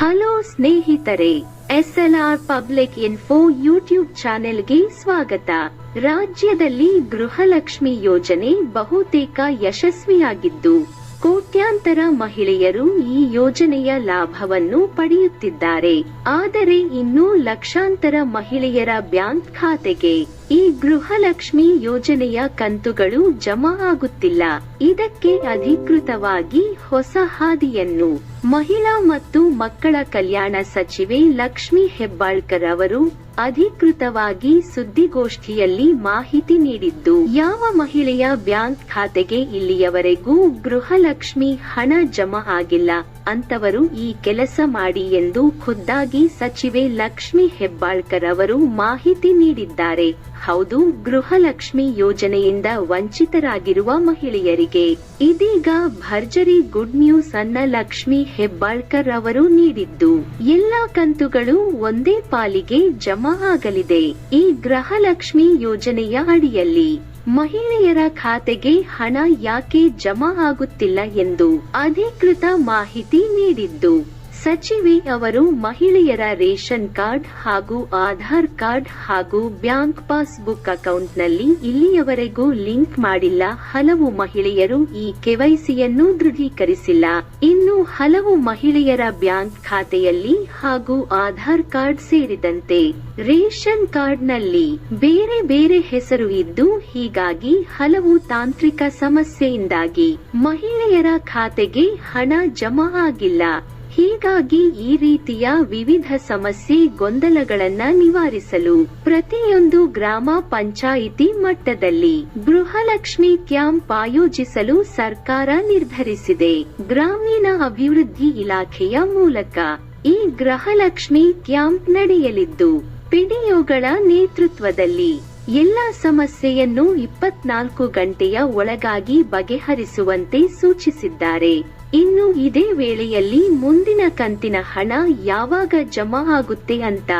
Hello ಸ್ನೇಹಿತರೆ, SLR public info YouTube ಚಾನೆಲ್ಗೆ ಸ್ವಾಗತ. ರಾಜ್ಯದಲ್ಲಿ ಗೃಹಲಕ್ಷ್ಮಿ ಯೋಜನೆ ಬಹುತೇಕ ಯಶಸ್ವಿಯಾಗಿದ್ದು, ಕೋಟ್ಯಾಂತರ ಮಹಿಳೆಯರು ಈ ಯೋಜನೆಯ ಲಾಭವನ್ನು ಪಡೆಯುತ್ತಿದ್ದಾರೆ. ಆದರೆ ಇನ್ನೂ ಲಕ್ಷಾಂತರ ಮಹಿಳೆಯರ ಬ್ಯಾಂಕ್ ಖಾತೆಗೆ ಈ ಗೃಹಲಕ್ಷ್ಮಿ ಯೋಜನೆಯ ಕಂತುಗಳು ಜಮಾ ಆಗುತ್ತಿಲ್ಲ. ಇದಕ್ಕೆ ಅಧಿಕೃತವಾಗಿ ಹೊಸ ಹಾದಿಯನ್ನು ಮಹಿಳಾ ಮತ್ತು ಮಕ್ಕಳ ಕಲ್ಯಾಣ ಸಚಿವೆ ಲಕ್ಷ್ಮಿ ಹೆಬ್ಬಾಳ್ಕರ್ ಅವರು ಅಧಿಕೃತವಾಗಿ ಸುದ್ದಿಗೋಷ್ಠಿಯಲ್ಲಿ ಮಾಹಿತಿ ನೀಡಿದ್ದು, ಯಾವ ಮಹಿಳೆಯ ಬ್ಯಾಂಕ್ ಖಾತೆಗೆ ಇಲ್ಲಿಯವರೆಗೂ ಗೃಹಲಕ್ಷ್ಮಿ ಹಣ ಜಮಾ ಆಗಿಲ್ಲ ಅಂತವರು ಈ ಕೆಲಸ ಮಾಡಿ ಎಂದು ಖುದ್ದಾಗಿ ಸಚಿವೆ ಲಕ್ಷ್ಮಿ ಹೆಬ್ಬಾಳ್ಕರ್ ಅವರು ಮಾಹಿತಿ ನೀಡಿದ್ದಾರೆ. ಹೌದು, ಗೃಹಲಕ್ಷ್ಮಿ ಯೋಜನೆಯಿಂದ ವಂಚಿತರಾಗಿರುವ ಮಹಿಳೆಯರಿಗೆ ಇದೀಗ ಭರ್ಜರಿ ಗುಡ್ ನ್ಯೂಸ್ ಅನ್ನ ಲಕ್ಷ್ಮಿ ಹೆಬ್ಬಾಳ್ಕರ್ ಅವರು ನೀಡಿದ್ದು. ಎಲ್ಲಾ ಕಂತುಗಳು ಒಂದೇ ಪಾಲಿಗೆ ಜಮಾ ಆಗಲಿದೆ. ಈ ಗೃಹಲಕ್ಷ್ಮಿ ಯೋಜನೆಯ ಅಡಿಯಲ್ಲಿ ಮಹಿಳೆಯರ ಖಾತೆಗೆ ಹಣ ಯಾಕೆ ಜಮಾ ಆಗುತ್ತಿಲ್ಲ ಎಂದು ಅಧಿಕೃತ ಮಾಹಿತಿ ನೀಡಿದ್ದು. ಸಚಿವೆ ಅವರು ಮಹಿಳೆಯರ ರೇಷನ್ ಕಾರ್ಡ್ ಹಾಗೂ ಆಧಾರ್ ಕಾರ್ಡ್ ಹಾಗೂ ಬ್ಯಾಂಕ್ ಪಾಸ್ಬುಕ್ ಅಕೌಂಟ್ನಲ್ಲಿ ಇಲ್ಲಿಯವರೆಗೂ ಲಿಂಕ್ ಮಾಡಿಲ್ಲ. ಹಲವು ಮಹಿಳೆಯರು ಈ ಕೆವೈಸಿಯನ್ನು ದೃಢೀಕರಿಸಿಲ್ಲ. ಇನ್ನು ಹಲವು ಮಹಿಳೆಯರ ಬ್ಯಾಂಕ್ ಖಾತೆಯಲ್ಲಿ ಹಾಗೂ ಆಧಾರ್ ಕಾರ್ಡ್ ಸೇರಿದಂತೆ ರೇಷನ್ ಕಾರ್ಡ್ನಲ್ಲಿ ಬೇರೆ ಬೇರೆ ಹೆಸರು ಇದ್ದು, ಹೀಗಾಗಿ ಹಲವು ತಾಂತ್ರಿಕ ಸಮಸ್ಯೆಯಿಂದಾಗಿ ಮಹಿಳೆಯರ ಖಾತೆಗೆ ಹಣ ಜಮಾ ಆಗಿಲ್ಲ. ಹೀಗಾಗಿ ಈ ರೀತಿಯ ವಿವಿಧ ಸಮಸ್ಯೆ ಗೊಂದಲಗಳನ್ನ ನಿವಾರಿಸಲು ಪ್ರತಿಯೊಂದು ಗ್ರಾಮ ಪಂಚಾಯಿತಿ ಮಟ್ಟದಲ್ಲಿ ಗೃಹಲಕ್ಷ್ಮಿ ಕ್ಯಾಂಪ್ ಆಯೋಜಿಸಲು ಸರ್ಕಾರ ನಿರ್ಧರಿಸಿದೆ. ಗ್ರಾಮೀಣ ಅಭಿವೃದ್ಧಿ ಇಲಾಖೆಯ ಮೂಲಕ ಈ ಗೃಹಲಕ್ಷ್ಮಿ ಕ್ಯಾಂಪ್ ನಡೆಯಲಿದ್ದು, ಪಿಡಿಒಗಳ ನೇತೃತ್ವದಲ್ಲಿ ಎಲ್ಲಾ ಸಮಸ್ಯೆಯನ್ನು ಇಪ್ಪತ್ನಾಲ್ಕು ಗಂಟೆಯ ಒಳಗಾಗಿ ಬಗೆಹರಿಸುವಂತೆ ಸೂಚಿಸಿದ್ದಾರೆ. ಇನ್ನು ಇದೇ ವೇಳೆಯಲ್ಲಿ ಮುಂದಿನ ಕಂತಿನ ಹಣ ಯಾವಾಗ ಜಮಾ ಆಗುತ್ತೆ ಅಂತ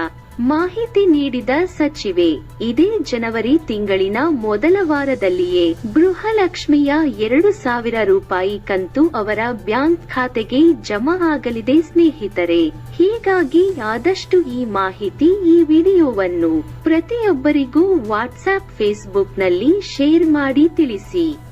ಮಾಹಿತಿ ನೀಡಿದ ಸಚಿವೆ. ಇದೇ ಜನವರಿ ತಿಂಗಳಿನ ಮೊದಲ ವಾರದಲ್ಲಿಯೇ ಬೃಹಲಕ್ಷ್ಮಿಯ ಎರಡು ಸಾವಿರ ರೂಪಾಯಿ ಕಂತು ಅವರ ಬ್ಯಾಂಕ್ ಖಾತೆಗೆ ಜಮಾ ಆಗಲಿದೆ ಸ್ನೇಹಿತರೆ. ಹೀಗಾಗಿ ಆದಷ್ಟು ಈ ಮಾಹಿತಿ ಈ ವಿಡಿಯೋವನ್ನು ಪ್ರತಿಯೊಬ್ಬರಿಗೂ ವಾಟ್ಸ್ಆಪ್ ಫೇಸ್ಬುಕ್ನಲ್ಲಿ ಶೇರ್ ಮಾಡಿ ತಿಳಿಸಿ.